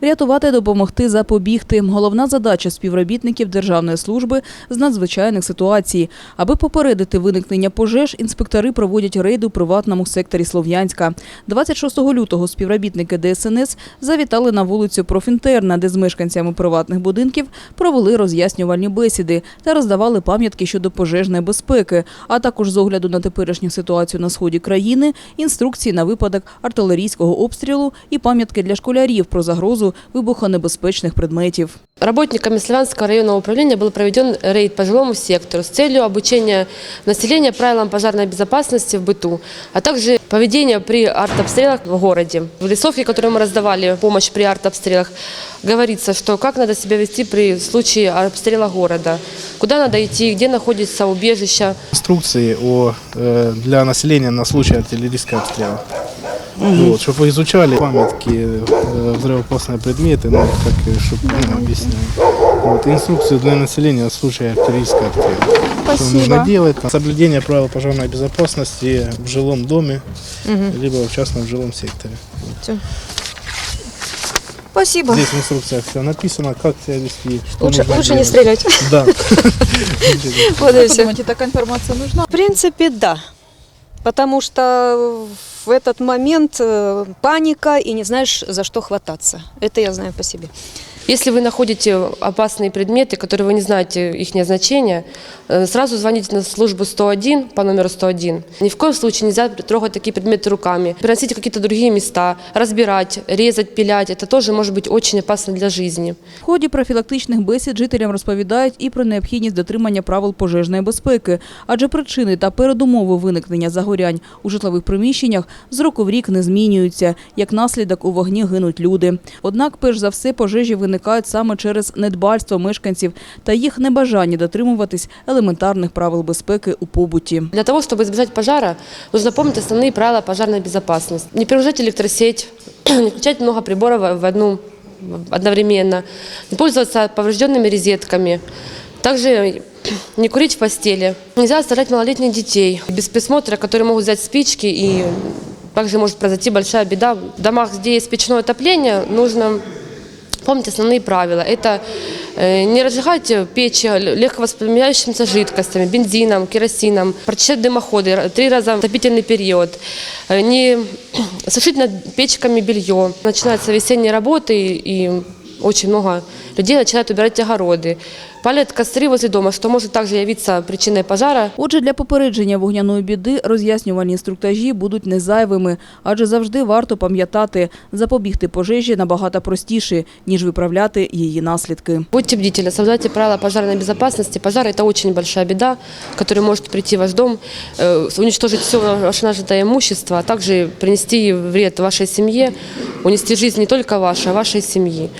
Врятувати, допомогти, запобігти. Головна задача співробітників Державної служби з надзвичайних ситуацій. Аби попередити виникнення пожеж, інспектори проводять рейди у приватному секторі Слов'янська. 26 лютого співробітники ДСНС завітали на вулицю Профінтерна, де з мешканцями приватних будинків провели роз'яснювальні бесіди та роздавали пам'ятки щодо пожежної безпеки, а також з огляду на теперішню ситуацію на сході країни, інструкції на випадок артилерійського обстрілу і пам'ятки для школярів про загрозу вибухонебезпечних предметів. Работниками Славянского районного управления был проведен рейд по жилому сектору с целью обучения населения правилам пожарной безопасности в быту, а также поведения при артобстрелах в городе. В лесовке, которую мы раздавали помощь при артобстрелах, говорится, что как надо себя вести при случае обстрела города, куда надо идти, где находится убежище. инструкции о, э, для населения на случай артиллерийского обстрела. Вот, чтобы вы изучали памятки, э, взрывоопасные предметы, ну, как, чтобы ну, объясняю. Вот, инструкцию для населения на случай артиллерийского обстрела. Что нужно делать? Соблюдение правил пожарной безопасности в жилом доме, либо в частном жилом секторе. Спасибо. Здесь в инструкциях все написано, как себя вести, что Лучше, нужно лучше не делать. стрелять. Да. Вот и всё. думаєте, така інформація нужна? В принципе, да. Потому что в этот момент э, паника и не знаешь, за что хвататься. Это я знаю по себе. Если вы находите опасные предметы, которые вы не знаете их значения, э, сразу звоните на службу 101 по номеру 101. Ни в коем случае нельзя трогать такие предметы руками, переносить в какие-то другие места, разбирать, резать, пилять. Это тоже может быть очень опасно для жизни. В ході профілактичних бесід жителям розповідають і про необхідність дотримання правил пожежної безпеки, адже причини та передумови виникнення загорянь у житлових приміщеннях з року в рік не змінюються. Як наслідок у вогні гинуть люди. Однак, перш за все, пожежі виникають саме через недбальство мешканців та їх небажання дотримуватись елементарних правил безпеки у побуті. Для того, чтобы избежать пожара, нужно помнить основные правила пожарной безопасности. Не перегружать электросеть, не включать много приборов в одну одновременно, не пользоваться поврежденными розетками. Также не курить в постели. Нельзя оставлять малолетних детей без присмотра, которые могут взять спички и также может произойти большая беда. В домах, где есть печное отопление, нужно Помните основные правила. Это э, не разжигать печь легковоспламеняющимися жидкостями, бензином, керосином, прочищать дымоходы р- три раза в отопительный период, э, не сушить над печками белье. Начинаются весенние работы, и очень много людей начинают убирать огороды. Палят костры возле дома, что может также явиться причиной пожара. Отже, для попередження вогняної біди роз'яснювальні інструктажі будуть не зайвими, адже завжди варто пам'ятати, запобігти пожежі набагато простіше, ніж виправляти її наслідки. Будьте бдительны, соблюдайте правила пожарной безопасности. Пожар – это очень большая беда, которая может прийти в ваш дом, э, уничтожить все ваше нажитое имущество, а также принести вред вашей семье, унести жизнь не только вашей, а вашей семьи.